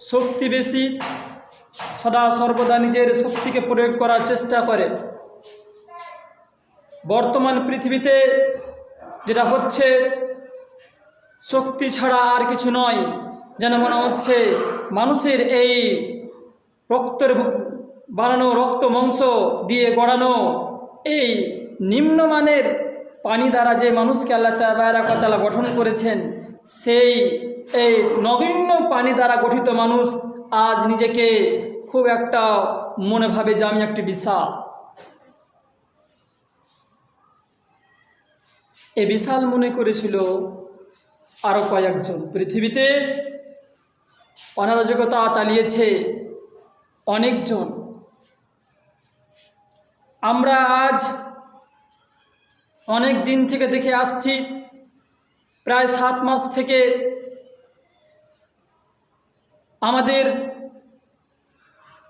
শক্তি বেশি, সদা সর্বদা নিজের শক্তিকে প্রয়োগ করার চেষ্টা করে। বর্তমান পৃথিবীতে যেটা হচ্ছে, শক্তি ছাড়া আর কিছু নয়, যেন মনে হচ্ছে মানুষের এই রক্তের বানানো রক্ত মাংস দিয়ে গড়ানো এই নিম্নমানের পানি দ্বারা যে মানুষকে আল্লাহ তালা গঠন করেছেন, সেই এই নগণ্য পানি দ্বারা গঠিত মানুষ আজ নিজেকে খুব একটা মনে ভাবে যে আমি একটি বিশাল। এ বিশাল মনে করেছিল আরও কয়েকজন। পৃথিবীতে অনারাজকতা চালিয়েছে অনেকজন। আমরা আজ অনেক দিন থেকে দেখে আসছি, প্রায় সাত মাস থেকে আমাদের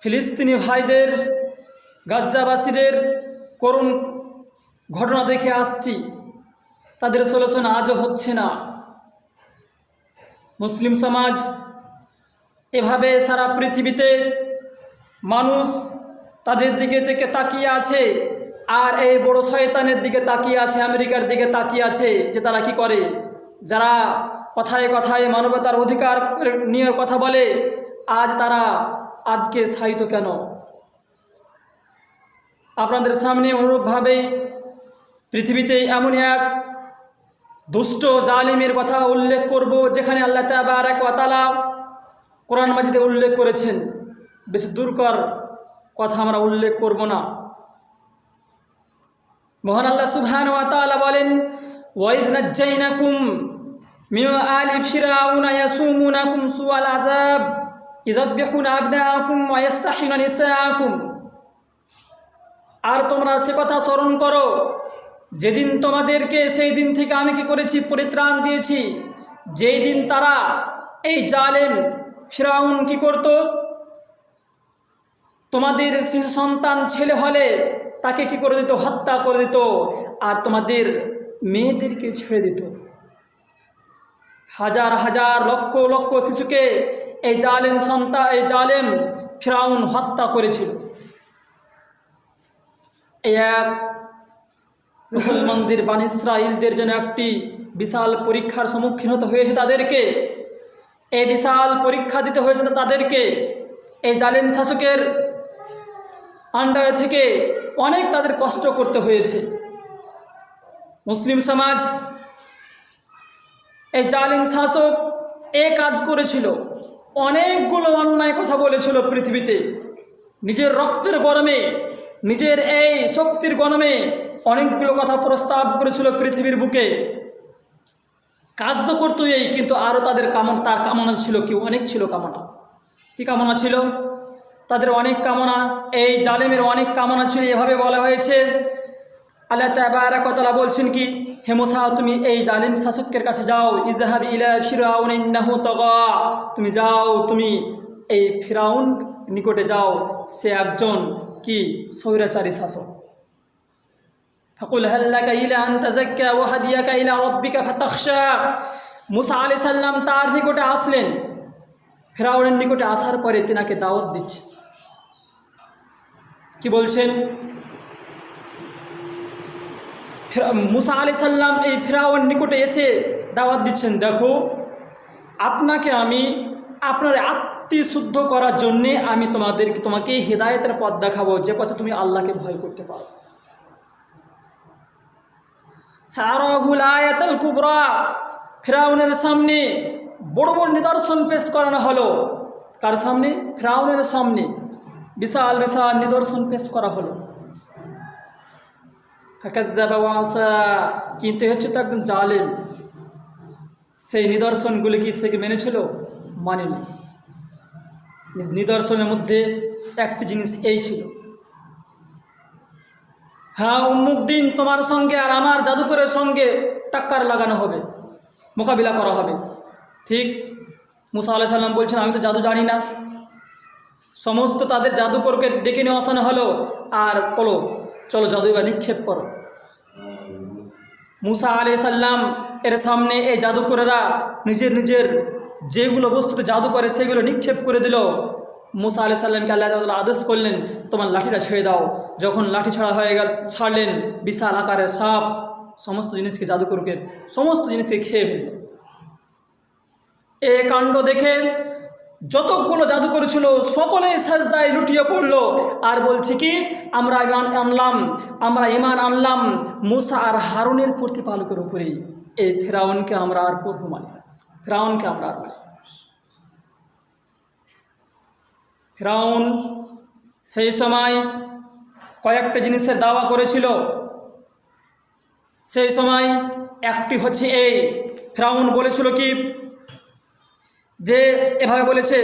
ফিলিস্তিনি ভাইদের, গাজ্জাবাসীদের করুণ ঘটনা দেখে আসছি। তাদের সলিউশন আজও হচ্ছে না। মুসলিম সমাজ এভাবে সারা পৃথিবীতে মানুষ তাদের দিকে থেকে তাকিয়ে আছে। আর এই বড় শয়তানের দিকে তাকিয়ে আছে, আমেরিকার দিকে তাকিয়ে আছে যে তারা কি করে? যারা কথায় কথায় মানবতার অধিকার নিয়ে কথা বলে, আজ তারা আজকে সাহিত্য কেন? আপনাদের সামনে অনুরূপভাবেই পৃথিবীতে এমন এক দুষ্ট জালিমের কথা উল্লেখ করব, যেখানে আল্লাহ তালা কোরআন মাজিদে উল্লেখ করেছেন। বেশি দূরকর কথা আমরা উল্লেখ করব না। মহান আল্লাহ সুবহান ওয়া তাআলা বলেন ওয়াইদ নাজ্জাইনাকুম মিন আলি ফিরাউনা ইয়াসুমুনাকুম সুআল আযাব ইযাববিহুনা আবনাআকুম ওয়া ইস্তাহিনা নিসাআকুম আর তোমরা সে কথা স্মরণ করো, যেদিন তোমাদেরকে সেই দিন থেকে আমি কি করেছি, পরিত্রাণ দিয়েছি, যেই দিন তারা এই জালেম ফিরাউন কি করত? তোমাদের শিশু সন্তান ছেলে হলে তাকে কি করে দিত? হত্যা করে দিত। আর তোমাদের মেয়েদেরকে ছেড়ে দিত। হাজার হাজার, লক্ষ লক্ষ শিশুকে এই জালেম সন্তা, এই জালেম ফিরাউন হত্যা করেছিল। এক মুসলমানদের বান ইসরায়েলদের জন্য একটি বিশাল পরীক্ষার সম্মুখীন হতে হয়েছে তাদেরকে। এই বিশাল পরীক্ষা দিতে হয়েছে তাদেরকে। এই জালেম শাসকের আন্ডারে থেকে অনেক তাদের কষ্ট করতে হয়েছে। মুসলিম সমাজ, এই জালিম শাসক এ কাজ করেছিল। অনেকগুলো অন্যায় কথা বলেছিল পৃথিবীতে। নিজের রক্তের গরমে, নিজের এই শক্তির গরমে অনেকগুলো কথা প্রস্তাব করেছিল পৃথিবীর বুকে। কাজ তো করতো এই কিন্তু আরও তাদের কামনা, তার কামনা ছিল কি অনেক ছিল কামনা। কি কামনা ছিল? তাদের অনেক কামনা, এই জালেমের অনেক কামনা ছিল, এভাবে বলা হয়েছে। আল্লাহ তাবারাকতলা বলছেন কি, হে মুসা, তুমি এই জালিম শাসকের কাছে যাও। ইজাহাব ইলা ফিরাউন ইন্নাহু তগা। তুমি যাও, তুমি এই ফিরাউন নিকটে যাও। সে একজন কি? স্বৈরাচারী শাসক। ফাকুল হাল্লাকা ইলা আন তাযাক্কা ওয়া হাদিয়াকা ইলা রাব্বিকা ফাতাখশা। মুসা আলাইহিস সালাম তার নিকটে আসলেন। ফেরাউনের নিকটে আসার পরে তিনাকে দাওয়াত দিচ্ছে। কি বলছেন? মুসা আলি সাল্লাম এই ফেরাউন নিকটে এসে দাওয়াত দিচ্ছেন, দেখো, আপনাকে আমি, আপনার আত্মীশুদ্ধ করার জন্যে আমি তোমাদের তোমাকে হৃদায়তের পথ দেখাবো, যে পথে তুমি আল্লাহকে ভয় করতে পারো। সারাহুল আয়াতাল কুবরা। ফেরাউনের সামনে বড় বড় নিদর্শন পেশ করানো হলো। কার সামনে? ফেরাউনের সামনে। বিশাল বিশাল নিদর্শন পেশ করা হলো। কিন্তু হচ্ছে তো একদম জালেম। সেই নিদর্শনগুলি কি সে মেনেছিল মানেনি। নিদর্শনের মধ্যে একটি জিনিস এই ছিল। হ্যাঁ উন্মুক দিন তোমার সঙ্গে আর আমার জাদুকরের সঙ্গে টাক্কার লাগানো হবে, মোকাবিলা করা হবে। ঠিক, মুসা আলাহ সাল্লাম বলছেন, আমি তো জাদু জানি না। সমস্ত তাদের জাদুকরকে ডেকে নিয়ে আসানো হলো। আর বলো, চলো জাদু এবার নিক্ষেপ করো। মুসা আলি সাল্লাম এর সামনে এই জাদুকরেরা নিজের নিজের যেগুলো বস্তুতে জাদু করে সেগুলো নিক্ষেপ করে দিল। মুসা আলি সাল্লামকে আল্লাহ তাআলা আদেশ করলেন, তোমার লাঠিটা ছেড়ে দাও। যখন লাঠি ছাড়া হয়ে গেল, ছাড়লেন বিশাল আকারের সাপ, সমস্ত জিনিসকে জাদুকরকে, সমস্ত জিনিসকে খেয়ে এ কাণ্ড দেখে যতগুলো জাদু করেছিল, সকলে সাজদায় লুটিয়ে পড়ল। আর বলছে কি, আমরা ইমান আনলাম, আমরা ইমান আনলাম, মুসা আর হারুনের প্রতিপালকের উপরেই। এই ফেরাউনকে আমরা আর পড়ব মানি। ফেরাউনকে আমরা আর মানি ফেরাউন সেই সময় কয়েকটা জিনিসের দাওয়া করেছিল। সেই সময় একটি হচ্ছে এই। ফেরাউন বলেছিল কি যে এভাবে বলেছে,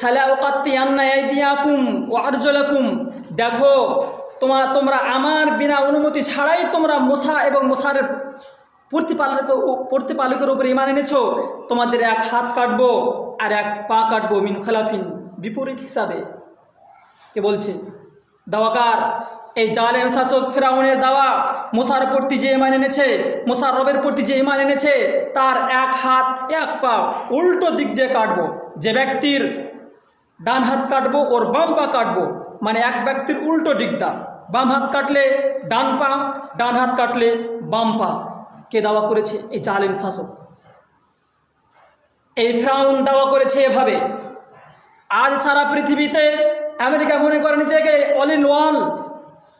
ফেলা ও কাত্তি আন্না দিয়াকুম ও আরজলাকুম। দেখো তোমার তোমরা আমার বিনা অনুমতি ছাড়াই তোমরা মশা এবং মশার প্রতিপালক প্রতিপালকের উপরে ইমান এনেছো। তোমাদের এক হাত কাটবো আর এক পা কাটবো মিন খালাফিন বিপরীত হিসাবে। কে বলছে? দাওয়াকার এই জালেম শাসক ফেরাউনের দাওয়া, মোসার প্রতি যে ইমান এনেছে, মোসার রবের প্রতি যে ইমান এনেছে, তার এক হাত, এক পা উল্টো দিক দিয়ে কাটবো। যে ব্যক্তির ডান হাত কাটবো, ওর বাম পা কাটবো। মানে এক ব্যক্তির উল্টো দিকটা। বাম হাত কাটলে ডান পা, ডান হাত কাটলে বাম পা। কে দাওয়া করেছে? এই জালেম শাসক। এই ফ্রাউন দাওয়া করেছে এভাবে। আজ সারা পৃথিবীতে আমেরিকা মনে করে নিজেকে অল ইন ওয়ান।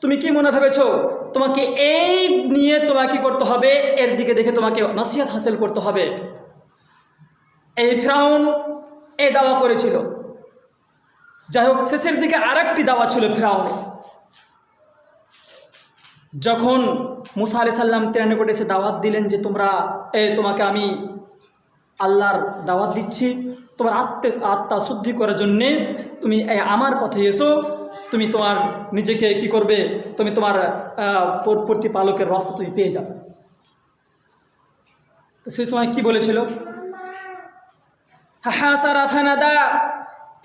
তুমি কি মনে ভেবেছো? তোমাকে এই নিয়ে তোমাকে কি করতে হবে? এর দিকে দেখে তোমাকে নসিহত হাসিল করতে হবে। এই ফ্রাউন এই দাওয়া করেছিল। যাই হোক, শেষের দিকে আরেকটি দাওয়া ছিল ফ্রাউনে। যখন মুসা আলি সাল্লাম তেরানি কোটে এসে দাওয়াত দিলেন যে তোমরা, এ, তোমাকে আমি আল্লাহর দাওয়াত দিচ্ছি, তোমার আত্মে আত্মা শুদ্ধি করার জন্যে তুমি আমার পথে এসো। তুমি তোমার নিজেকে কি করবে? তুমি তোমার প্রতিপালকের রাস্তা তুমি পেয়ে যাবে। তো সেই সময় কি বলেছিল?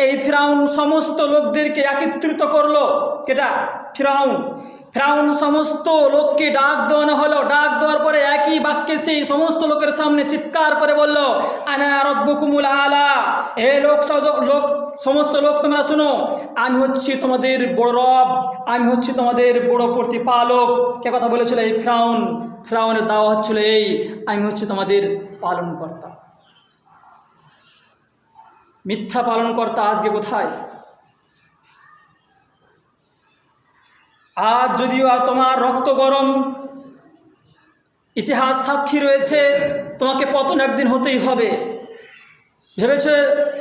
এই ফ্রাউন সমস্ত লোকদেরকে একত্রিত করল। কেটা? ফ্রাউন। ফ্রাউন সমস্ত লোককে ডাক দেওয়ানো হলো। ডাক দেওয়ার পরে একই বাক্যে সেই সমস্ত লোকের সামনে চিৎকার করে বলল, আনা রব্বকুমুল আলা। এ লোক লোক সমস্ত লোক তোমরা শুনো, আমি হচ্ছি তোমাদের বড় রব, আমি হচ্ছি তোমাদের বড় প্রতিপালক। কে কথা বলেছিল এই ফ্রাউন? ফ্রাউনের দাওয়া হচ্ছিল এই, আমি হচ্ছি তোমাদের পালনকর্তা। মিথ্যা পালনকর্তা আজকে কোথায়? আজ যদিও তোমার রক্ত গরম, ইতিহাস সাক্ষী রয়েছে, তোমাকে পতন একদিন হতেই হবে। ভেবেছে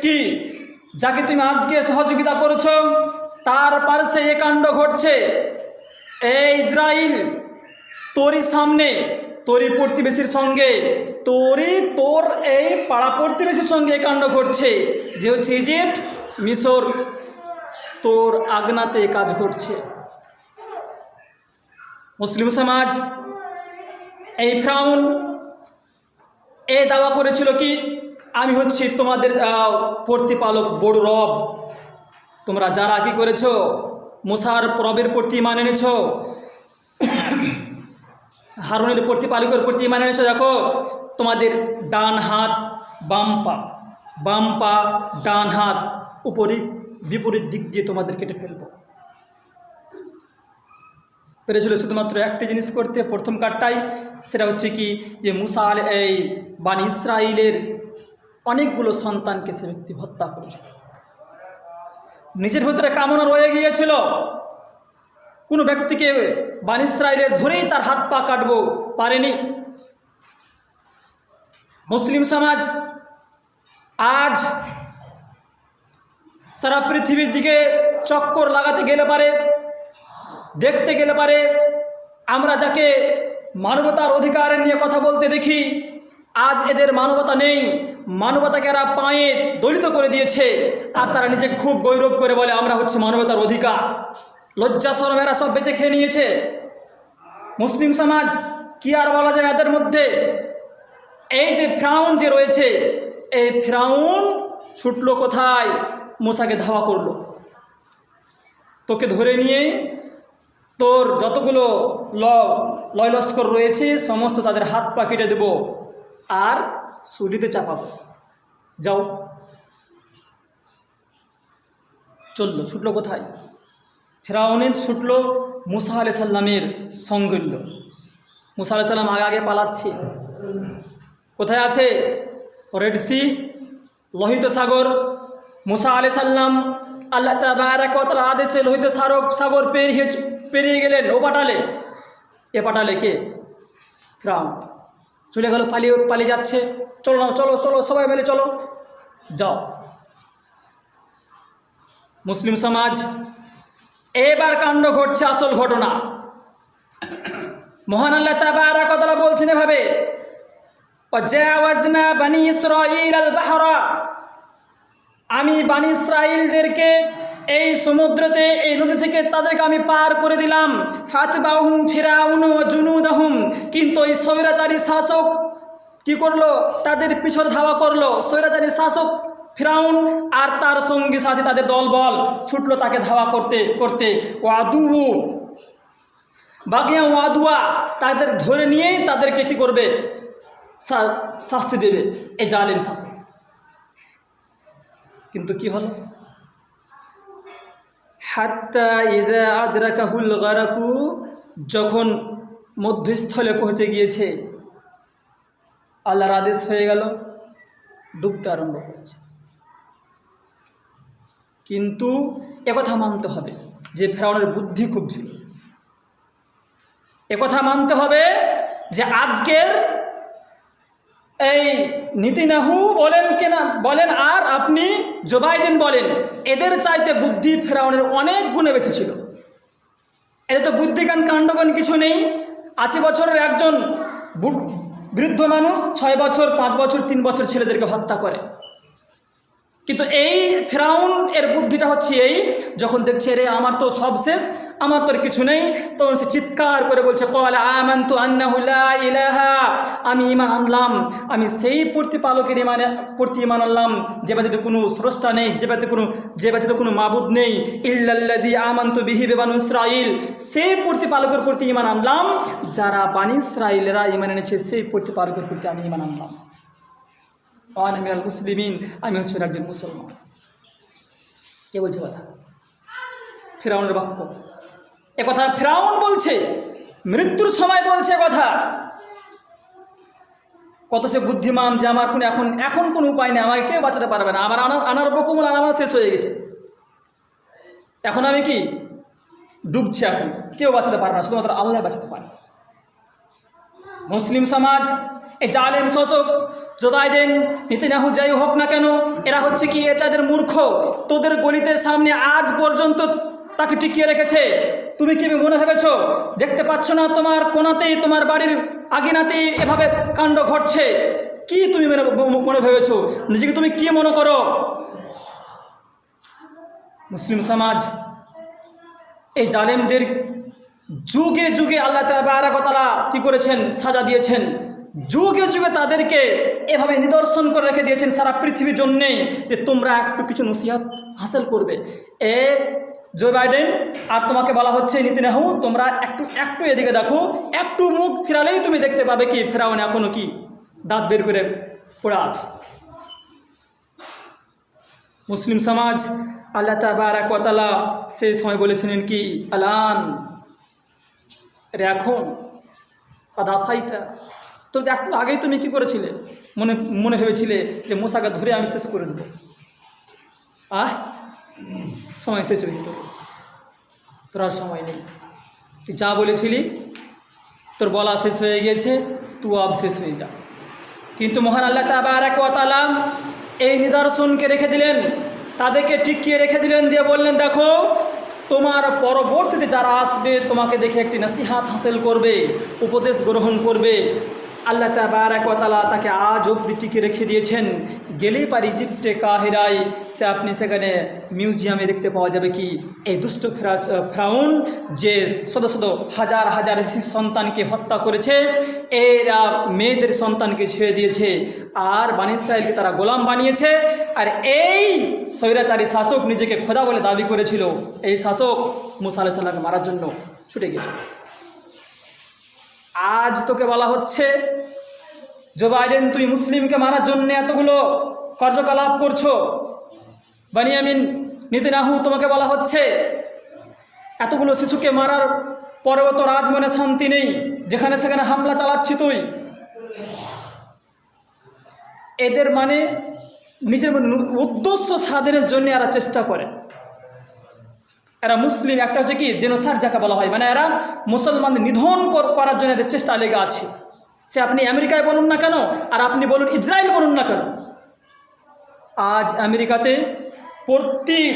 কি? যাকে তুমি আজকে সহযোগিতা করেছ, তার পার্শ্বে এ কাণ্ড ঘটছে। এই ইসরায়েল তোরই সামনে, তোরই প্রতিবেশীর সঙ্গে, তোরই, তোর এই পাড়া প্রতিবেশীর সঙ্গে এ কাণ্ড ঘটছে। যে হচ্ছে ইজিপ্ট, মিশর, তোর আগনাতে এ কাজ ঘটছে। মুসলিম সমাজ, এই ফ্রাউন এ দাওয়া করেছিল কি? আমি হচ্ছি তোমাদের প্রতিপালক বড় রব। তোমরা যারা কি করেছ? মুসার রবের প্রতি মান এনেছ? হারুনের প্রতিপালকের প্রতি মান এনেছ? দেখো, তোমাদের ডান হাত, বাম পা বাম পা, ডান হাত উপরিত বিপরীত দিক দিয়ে তোমাদের কেটে ফেলব। পেরেছিল শুধুমাত্র একটি জিনিস করতে, প্রথম কার্ডটাই সেটা হচ্ছে কি? যে মুসা এই বান ইসরায়েলের অনেকগুলো সন্তানকে সে ব্যক্তি হত্যা করেছিল নিজের ভিতরে কামনা রয়ে গিয়েছিল। কোনো ব্যক্তিকে বান ইসরায়েলের ধরেই তার হাত পা কাটবো পারেনি। মুসলিম সমাজ আজ সারা পৃথিবীর দিকে চক্কর লাগাতে গেলে পারে, দেখতে গেলে পারে। আমরা যাকে মানবতার অধিকারের নিয়ে কথা বলতে দেখি আজ এদের মানবতা নেই। মানবতাকে এরা পায়ে দলিত করে দিয়েছে। আর তারা নিজেকে খুব গৌরব করে বলে, আমরা হচ্ছে মানবতার অধিকার। লজ্জা, শরম এরা সব বেঁচে খেয়ে নিয়েছে। মুসলিম সমাজ, কি আর বলা যায় এদের মধ্যে? এই যে ফ্রাউন যে রয়েছে, এই ফ্রাউন ছুটলো কোথায়? মশাকে ধাওয়া করল। তোকে ধরে নিয়ে তোর যতগুলো লয় লস্কর রয়েছে, সমস্ত তাদের হাত পা কেটে দেবো। আর সুলিতে চাপাবো। যাও। চলল, ছুটলো কোথায়? ফেরাউনের ছুটল মুসা আলি সাল্লামের সঙ্গল্য মুসা আলি সাল্লাম আগে আগে পালাচ্ছে। কোথায় আছে? রেড সি লোহিত সাগর। মুসা আলি সাল্লাম আল্লাহ তাবার আদেশে লোহিত সারক সাগর পেরিয়ে পেরিয়ে গেলেন। ও পাটালে এ পাটালে কে? ফ্রাউন। চলে গেল, পালিয়ে পালিয়ে যাচ্ছে। চলো না, চলো চলো, সবাই মিলে চলো। যাও। মুসলিম সমাজ, এবার কাণ্ড ঘটছে আসল ঘটনা। মহান আল্লাহ তাবারা কথাটা বলছেন এভাবে আল আমি বানিস্রাইলদেরকে এই সমুদ্রতে, এই নদী থেকে তাদেরকে আমি পার করে দিলাম। ফাতবাহুম ফিরাউন ও জুনুদাহুম। কিন্তু এই স্বৈরাচারী শাসক কি করল? তাদের পিছনে ধাওয়া করল। স্বৈরাচারী শাসক ফিরাউন আর তার সঙ্গী সাথী, তাদের দলবল ছুটলো তাকে ধাওয়া করতে করতে। ও আদু বাগিয়া ওয়াদুয়া, তাদের ধরে নিয়েই তাদেরকে কি করবে? শাস্তি দেবে। এই জালিম শাসক। কিন্তু কি হলো? হাত্তা ইদা আদরাকাহুল গারাকু যখন মধ্যস্থলে পৌঁছে গিয়েছে, আল্লাহর আদেশ হয়ে গেল, ডুবতে আরম্ভ হয়েছে কিন্তু একথা মানতে হবে যে ফেরাউনের বুদ্ধি খুব ছিল একথা মানতে হবে যে আজকের এই নীতিনাহু বলেন কেনা, বলেন আর আপনি জো বাইডেন বলেন, এদের চাইতে বুদ্ধি ফেরাউনের অনেক গুণে বেশি ছিল। এদের তো বুদ্ধিজ্ঞান কাণ্ডগণ কিছু নেই। আশি বছরের একজন বৃদ্ধ মানুষ ছয় বছর, পাঁচ বছর, তিন বছর ছেলেদেরকে হত্যা করে। কিন্তু এই ফেরাউন এর বুদ্ধিটা হচ্ছে এই, যখন দেখছে রে আমার তো সব শেষ, আমার তো আর কিছু নেই। তখন সে চিৎকার করে বলছে কল আন্নাহুল্লা ইলাহা। আমি ইমান আনলাম, আমি সেই প্রতিপালকের ইমানে, প্রতি ইমান আনলাম, যে ব্যতীত কোনো স্রষ্টা নেই, যে ব্যতীত কোনো, যে ব্যতীত কোনো মাবুদ নেই। ইল্লাল্লাদি আমান্তু বিহি বেবানু ইসরাইল সেই প্রতিপালকের প্রতি ইমান আনলাম, যারা বানি ইসরাইলেরা ইমান এনেছে, সেই প্রতিপালকের প্রতি আমি ইমান আনলাম। মুসলিমিন আমি হচ্ছি একজন মুসলমান। কে বলছে কথা? ফেরাউনের বাক্য। এ কথা ফেরাউন বলছে, মৃত্যুর সময় বলছে কথা। কত সে বুদ্ধিমান যে আমার কোনো এখন এখন কোনো উপায় নেই, আমাকে কেউ বাঁচাতে পারবে না। আমার আনার আনার বকুমল আমার শেষ হয়ে গেছে। এখন আমি কি? ডুবছি এখন। কেউ বাঁচাতে পারবে না, শুধুমাত্র আল্লাহ বাঁচাতে পারে। মুসলিম সমাজ, এই জালেম শাসক জোবাইডেন নীতিনাহু যাই হোক না কেন, এরা হচ্ছে কি এ তাদের মূর্খ। তোদের গলিতের সামনে আজ পর্যন্ত তাকে টিকিয়ে রেখেছে। তুমি কি মনে ভেবেছ? দেখতে পাচ্ছ না তোমার কোনাতেই, তোমার বাড়ির আগিনাতেই এভাবে কাণ্ড ঘটছে? কি তুমি মনে মনে ভেবেছ? নিজেকে তুমি কি মনে করো? মুসলিম সমাজ, এই জালেমদের যুগে যুগে আল্লাহ তালা কি করেছেন? সাজা দিয়েছেন। যুগে যুগে তাদেরকে এভাবে নিদর্শন করে রেখে দিয়েছেন সারা পৃথিবীর জন্যে যে তোমরা একটু কিছু নসিহত হাসিল করবে। এ জো বাইডেন, আর তোমাকে বলা হচ্ছে নীতিনাহু তোমরা একটু একটু এদিকে দেখো। একটু মুখ ফিরালেই তুমি দেখতে পাবে কি, ফেরাউন এখনও কি দাঁত বের করে পড়ে আছে। মুসলিম সমাজ, আল্লাহ তাবারাকতালা সেই সময় বলেছিলেন কি, আলান রে এখন আদা তো একটু আগেই তুমি কী করেছিলে। মনে মনে ভেবেছিলে যে মশাকে ধরে আমি শেষ করে দেবো। আহ! সময় শেষ হয়ে যেত তোর আর সময় নেই। তুই যা বলেছিলি, তোর বলা শেষ হয়ে গিয়েছে তুই আব শেষ হয়ে যা। কিন্তু মহান আল্লাহ তাবারাকালাম এই নিদর্শনকে রেখে দিলেন। তাদেরকে টিকিয়ে রেখে দিলেন, দিয়ে বললেন, দেখো, তোমার পরবর্তীতে যারা আসবে, তোমাকে দেখে একটি নাসিহাত হাসিল করবে, উপদেশ গ্রহণ করবে। আল্লাহ তাবারাকালা তাকে আজ অবধি টিকে রেখে দিয়েছেন। গেলেই পার ইজিপ্টে কাহিরায়, সে আপনি সেখানে মিউজিয়ামে দেখতে পাওয়া যাবে কি? এই দুষ্ট ফেরা ফ্রাউন, যে শত শত হাজার হাজার সন্তানকে হত্যা করেছে, এরা মেয়েদের সন্তানকে ছেড়ে দিয়েছে, আর বানি তারা গোলাম বানিয়েছে, আর এই স্বৈরাচারী শাসক নিজেকে খোদা বলে দাবি করেছিল। এই শাসক মুসা আলাহ সাল্লামকে মারার জন্য ছুটে গিয়েছিল। আজ তোকে বলা হচ্ছে, জো বাইডেন তুই মুসলিমকে মারার জন্য এতগুলো কার্যকলাপ করছ। বানিয়ামিন নিতিনাহু তোমাকে বলা হচ্ছে, এতগুলো শিশুকে মারার পরেও তো রাজমনে শান্তি নেই, যেখানে সেখানে হামলা চালাচ্ছি তুই। এদের মানে নিজের উদ্দেশ্য সাধনের জন্য এরা চেষ্টা করে। এরা মুসলিম, একটা হচ্ছে কি জেনোসার যাকে বলা হয়। মানে এরা মুসলমানদের নিধন কর- করার জন্য এদের চেষ্টা লেগে আছে। সে আপনি আমেরিকায় বলুন না কেন, আর আপনি বলুন ইসরায়েল বলুন না কেন। আজ আমেরিকাতে প্রতি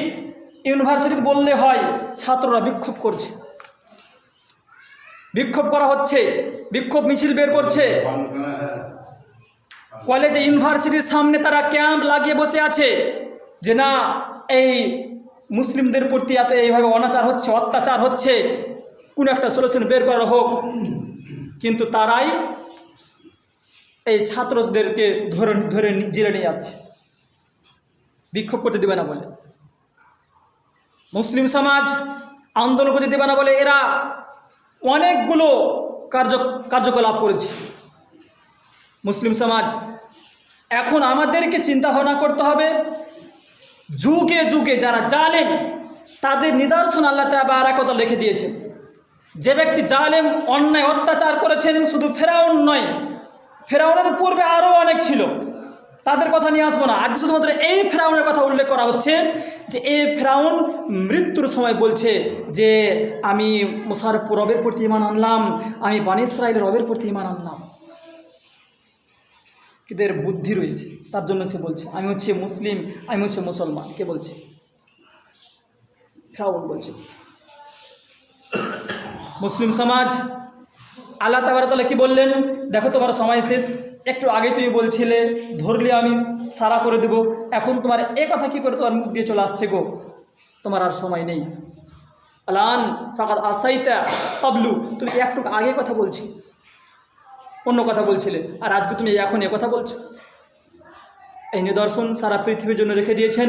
ইউনিভার্সিটিতে বললে হয়, ছাত্ররা বিক্ষোভ করছে। বিক্ষোভ করা হচ্ছে, বিক্ষোভ মিছিল বের করছে। কলেজে, ইউনিভার্সিটির সামনে তারা ক্যাম্প লাগিয়ে বসে আছে যে না, এই মুসলিমদের প্রতি এত এইভাবে অনাচার হচ্ছে, অত্যাচার হচ্ছে, কোনো একটা সলিউশন বের করা হোক। কিন্তু তারাই এই ছাত্রদেরকে ধরে ধরে জেলে নিয়ে যাচ্ছে। বিক্ষোভ করতে দেবে না বলে। মুসলিম সমাজ আন্দোলন করতে দেবে না বলে এরা অনেকগুলো কার্য, কার্যকলাপ করেছে। মুসলিম সমাজ, এখন আমাদেরকে চিন্তা ভাবনা করতে হবে। যুগে যুগে যারা জালেম, তাদের নিদর্শন আল্লাহ তাবারাকতা লিখে দিয়েছেন। যে ব্যক্তি জালেম, অন্যায় অত্যাচার করেছেন, শুধু ফেরাউন নয়, ফেরাউনের পূর্বে আরও অনেক ছিল। তাদের কথা নিয়ে আসব না। আজ শুধুমাত্র এই ফেরাউনের কথা উল্লেখ করা হচ্ছে যে, এই ফেরাউন মৃত্যুর সময় বলছে যে, আমি মুসার রবের প্রতি ইমান আনলাম, আমি বানি ইসরায়েলের রবের প্রতি ইমান আনলাম। এর বুদ্ধি রয়েছে। তার জন্য সে বলছে, আমি হচ্ছে মুসলিম, আমি হচ্ছে মুসলমান। কে বলছে? ফ্রাউন বলছে। মুসলিম সমাজ, আল্লাহ তাবারতলা কি বললেন? দেখো তোমার সময় শেষ, একটু আগে তুমি বলছিলে, ধরলে আমি সারা করে দেব, এখন তোমার এ কথা কি করে তোমার মুখ দিয়ে চলে আসছে গো? তোমার আর সময় নেই। আলান ফাকাত আসাইতা পাবলু তুমি একটু আগে কথা বলছি। অন্য কথা বলছিলে। আর আজকে তুমি এখন এ কথা বলছো। এই নিদর্শন সারা পৃথিবীর জন্য রেখে দিয়েছেন।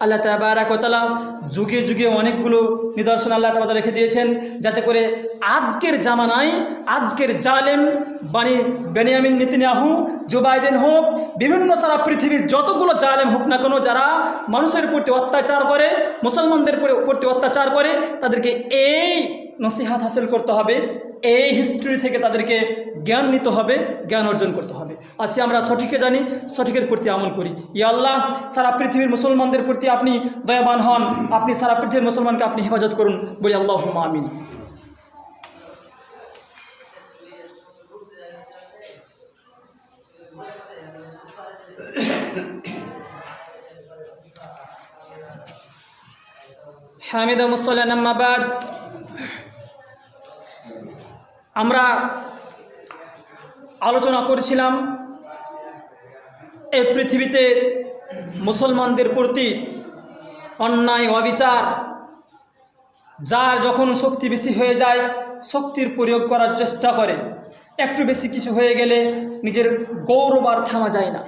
আল্লাহ তাবারাকতালা যুগে যুগে অনেকগুলো নিদর্শন আল্লাহ তাবাদ রেখে দিয়েছেন যাতে করে আজকের জামানায় আজকের জালেম বাণী বেনিয়ামিন নিতিনাহু জো বাইডেন হোক, বিভিন্ন সারা পৃথিবীর যতগুলো জালেম হোক না কোনো, যারা মানুষের প্রতি অত্যাচার করে, মুসলমানদের প্রতি- অত্যাচার করে, তাদেরকে এই নসিহাত হাসিল করতে হবে, এই হিস্ট্রি থেকে তাদেরকে জ্ঞান নিতে হবে, জ্ঞান অর্জন করতে হবে। আজকে আমরা সঠিকে জানি, সঠিকের প্রতি আমল করি। ইয়া আল্লাহ, সারা পৃথিবীর মুসলমানদের প্রতি আপনি দয়াবান হন, আপনি সারা পৃথিবীর মুসলমানকে আপনি হেফাজত করুন বলি আল্লাহ আমিন। হামিদ মুসলামাবাদ আমরা আলোচনা করেছিলাম, এই পৃথিবীতে মুসলমানদের প্রতি অন্যায়, অবিচার, যার যখন শক্তি বেশি হয়ে যায়, শক্তির প্রয়োগ করার চেষ্টা করে। একটু বেশি কিছু হয়ে গেলে নিজের গৌরব আর থামা যায় না।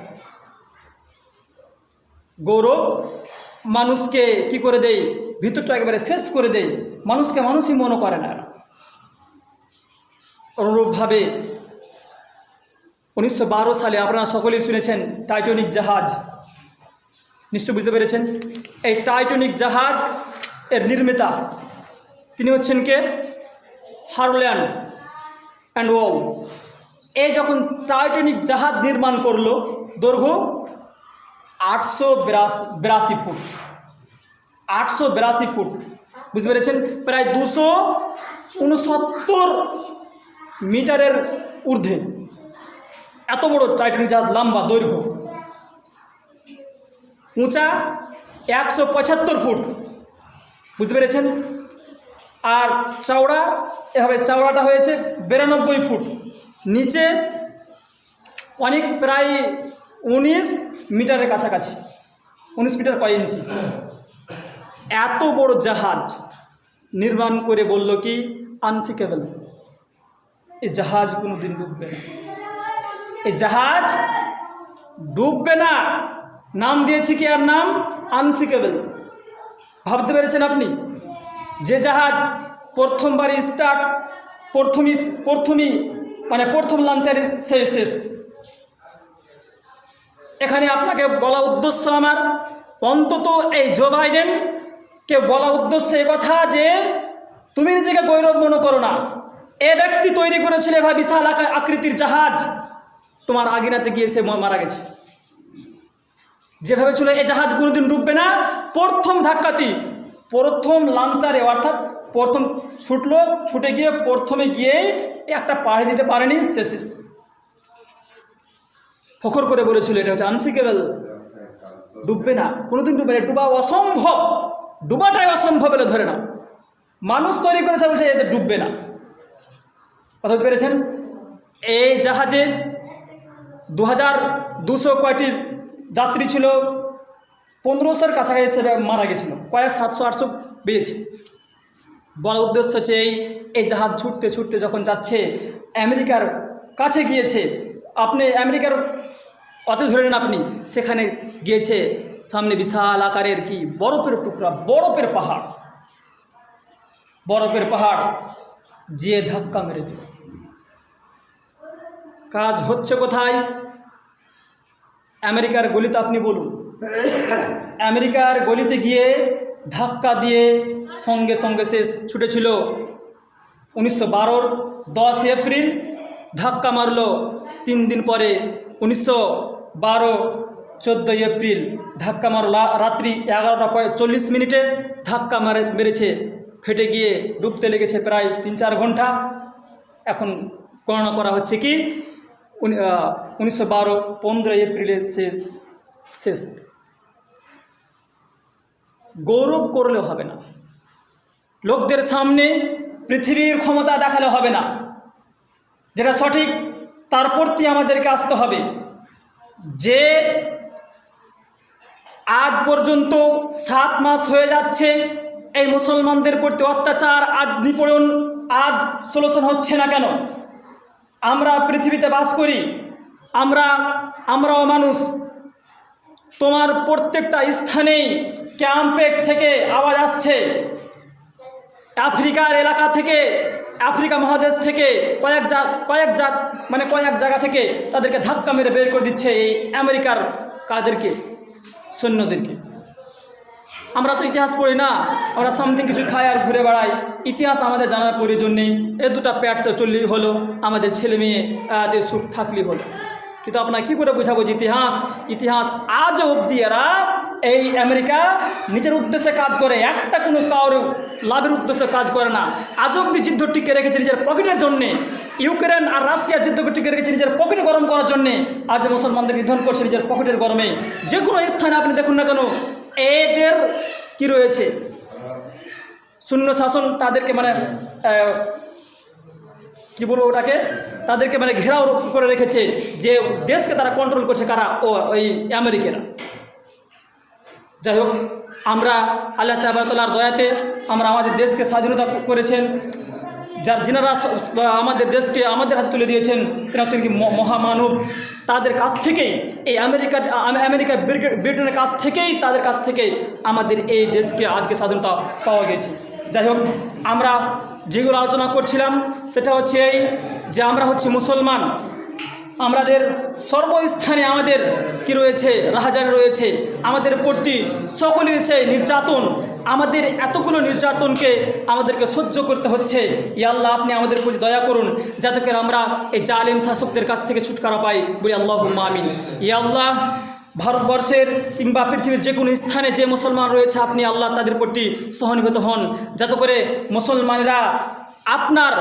গৌরব মানুষকে কি করে দেয়? ভিতরটা একেবারে শেষ করে দেয়। মানুষকে মানুষই মনে করে না। অনুরূপভাবে উনিশশো বারো সালে আপনারা সকলেই শুনেছেন, টাইটানিক জাহাজ। নিশ্চয় বুঝতে পেরেছেন? এই টাইটনিক জাহাজ এর নির্মাতা, তিনি হচ্ছেন কে? হারল্যান্ড অ্যান্ড ও এ যখন টাইটানিক জাহাজ নির্মাণ করল, দৈর্ঘ্য আটশো বিরাশি ফুট। আটশো বিরাশি ফুট। বুঝতে পেরেছেন? প্রায় দুশো উনসত্তর মিটারের ঊর্ধ্বে। এত বড় টাইটানিক জাহাজ, লম্বা দৈর্ঘ্য। উঁচা একশো পঁচাত্তর ফুট। বুঝতে পেরেছেন? আর চওড়া, এভাবে চওড়াটা হয়েছে বিরানব্বই ফুট। নিচে অনেক প্রায় উনিশ মিটারের কাছাকাছি। উনিশ মিটার কয় ইঞ্চি? এত বড় জাহাজ নির্মাণ করে বলল কি? আনসিকেবল এই জাহাজ কোনো দিন ডুববে না। এই জাহাজ ডুববে না। নাম দিয়েছি কি আর নাম? আনসিকেবল ভাবতে পেরেছেন আপনি? যে জাহাজ প্রথমবার স্টার্ট প্রথমই প্রথমই মানে প্রথম লাঞ্চারে শেষ শেষ। এখানে আপনাকে বলা উদ্দেশ্য আমার, অন্তত এই জো বাইডেনকে বলা উদ্দেশ্য এ কথা যে, তুমি নিজেকে গৌরব মনে করো না। এ ব্যক্তি তৈরি করেছিল এভাবে বিশাল আকৃতির জাহাজ। তোমার আগিনাতে গিয়ে সে মারা গেছে। যেভাবে ছিল এই জাহাজ কোনোদিন ডুববে না, প্রথম ধাক্কাতি, প্রথম লাঞ্চারে অর্থাৎ প্রথম ছুটলো, ছুটে গিয়ে প্রথমে গিয়েই একটা পাড়ি দিতে পারেনি শেষে ফখর করে বলেছিল, এটা হচ্ছে আনসিকেবল ডুববে না, কোনোদিন ডুববে না, ডুবা অসম্ভব, ডুবাটাই অসম্ভব বলে ধরে না। মানুষ তৈরি করেছে বলছে, এতে ডুববে না। কথা পেরেছেন? এই জাহাজে দু হাজার দুশো কয়টি যাত্রী ছিল পনেরোশোর কাছাকাছি সেটা মারা গেছিল, কয়েক সাতশো, আটশো বেড়েছে বড় উদ্দেশ্য হচ্ছে এই এই জাহাজ ছুটতে ছুটতে যখন যাচ্ছে, আমেরিকার কাছে গিয়েছে, আপনি আমেরিকার অত ধরে নেন আপনি, সেখানে গিয়েছে সামনে বিশাল আকারের কি বরফের টুকরা, বরফের পাহাড়। বরফের পাহাড় যে ধাক্কা মেরে কাজ হচ্ছে কোথায়? আমেরিকার গলিতে আপনি বলুন। আমেরিকার গলিতে গিয়ে ধাক্কা দিয়ে সঙ্গে সঙ্গে শেষ ছুটেছিল। উনিশশো বারোর দশ এপ্রিল ধাক্কা মারলো তিন দিন পরে। উনিশশো বারো চোদ্দোই এপ্রিল ধাক্কা মারল রাত্রি এগারোটা চল্লিশ মিনিটে ধাক্কা মারে মেরেছে। ফেটে গিয়ে ডুবতে লেগেছে প্রায় তিন চার ঘণ্টা। এখন গণনা করা হচ্ছে কি উনিশশো বারো পনেরোই এপ্রিলে সে শেষ। গৌরব করলে হবে না। লোকদের সামনে পৃথিবীর ক্ষমতা দেখালে হবে না। যেটা সঠিক, তার প্রতি আমাদেরকে আসতে হবে। যে আজ পর্যন্ত সাত মাস হয়ে যাচ্ছে এই মুসলমানদের প্রতি অত্যাচার, আজ নিপীড়ন, আজ সলিউশন হচ্ছে না কেন? আমরা পৃথিবীতে বাস করি, আমরা, আমরাও মানুষ। তোমার প্রত্যেকটা স্থানেই ক্যাম্পের থেকে আওয়াজ আসছে। আফ্রিকার এলাকা থেকে, আফ্রিকা মহাদেশ থেকে কয়েক জা কয়েক জা মানে কয়েক জায়গা থেকে তাদেরকে ধাক্কা মেরে বের করে দিচ্ছে এই আমেরিকার কাদেরকে, সৈন্যদেরকে। আমরা তো ইতিহাস পড়ি না, আমরা সামথিং কিছু খাই আর ঘুরে বেড়াই। ইতিহাস আমাদের জানার প্রয়োজন নেই। এ দুটা প্যাট চললেই হলো, আমাদের ছেলে মেয়ে সুখ থাকলেই হলো। কিন্তু আপনার কী করে বোঝাবো যে ইতিহাস? ইতিহাস আজও অবধি এরা এই আমেরিকা নিজের উদ্দেশ্যে কাজ করে, একটা কোনো কারোর লাভের উদ্দেশ্যে কাজ করে না। আজ অবধি যুদ্ধ টিকে রেখেছে নিজের পকেটের জন্যে। ইউক্রেন আর রাশিয়া যুদ্ধকে টিকে রেখেছে নিজের পকেট গরম করার জন্যে। আজ মুসলমানদের নিধন করছে নিজের পকেটের গরমে। যে কোনো স্থানে আপনি দেখুন না কেন এদের কি রয়েছে? শূন্য শাসন তাদেরকে মানে কি বলব ওটাকে? তাদেরকে মানে ঘেরাও করে রেখেছে যে দেশকে তারা কন্ট্রোল করছে কারা? ও, ওই আমেরিকারা। যাই হোক, আমরা আল্লাহ তাবারতলার দয়াতে আমরা আমাদের দেশকে স্বাধীনতা করেছেন। যার, যিনারা আমাদের দেশকে আমাদের হাতে তুলে দিয়েছেন, তিনি হচ্ছেন কি মহামানব। তাদের কাছ থেকেই, এই আমেরিকার আমেরিকা ব্রিটেনের কাছ থেকেই তাদের কাছ থেকে আমাদের এই দেশকে আজকে স্বাধীনতা পাওয়া গেছে। যাই হোক, আমরা যেগুলো আলোচনা করছিলাম, সেটা হচ্ছে এই যে আমরা হচ্ছে মুসলমান আমাদের সর্বস্থানে আমাদের কি রয়েছে? রাহাজানি রয়েছে। আমাদের প্রতি সকলের সেই নির্যাতন, আমাদের এতগুলো নির্যাতনকে আমাদেরকে সহ্য করতে হচ্ছে। ইয়া আল্লাহ, আপনি আমাদের প্রতি দয়া করুন, যাতে করে আমরা এই জালেম শাসকদের কাছ থেকে ছুটকারা পাই। বলি আল্লাহ আমিন। ইয়া আল্লাহ, ভারতবর্ষের কিংবা পৃথিবীর যে কোনো স্থানে যে মুসলমান রয়েছে, আপনি আল্লাহ তাদের প্রতি সহানুভূত হন। যাতে করে মুসলমানেরা আপনার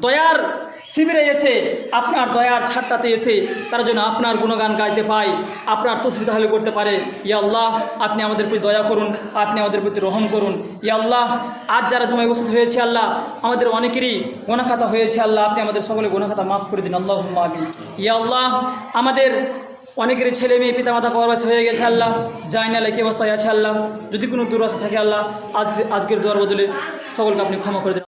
দয়ার শিবিরে এসে আপনার দয়ার ছাটটাতে এসে তারা যেন আপনার গুণগান গাইতে পায়, আপনার তসবি তাহলে করতে পারে। ইয়া আল্লাহ, আপনি আমাদের প্রতি দয়া করুন, আপনি আমাদের প্রতি রহম করুন। ইয়া আল্লাহ, আজ যারা জমায় উপস্থিত হয়েছে আল্লাহ, আমাদের অনেকেরই গোনাখাতা হয়েছে আল্লাহ, আপনি আমাদের সকলে গোনাখাতা মাফ করে দিন আল্লাহ আমি ইয়া আল্লাহ, আমাদের অনেকেরই ছেলে মেয়ে পিতামাতা পরবাস হয়ে গেছে আল্লাহ, জানি না কি অবস্থায় আছে আল্লাহ, যদি কোনো দুর্বাসা থাকে আল্লাহ, আজ আজকের দোয়ার বদলে সকলকে আপনি ক্ষমা করে দিন।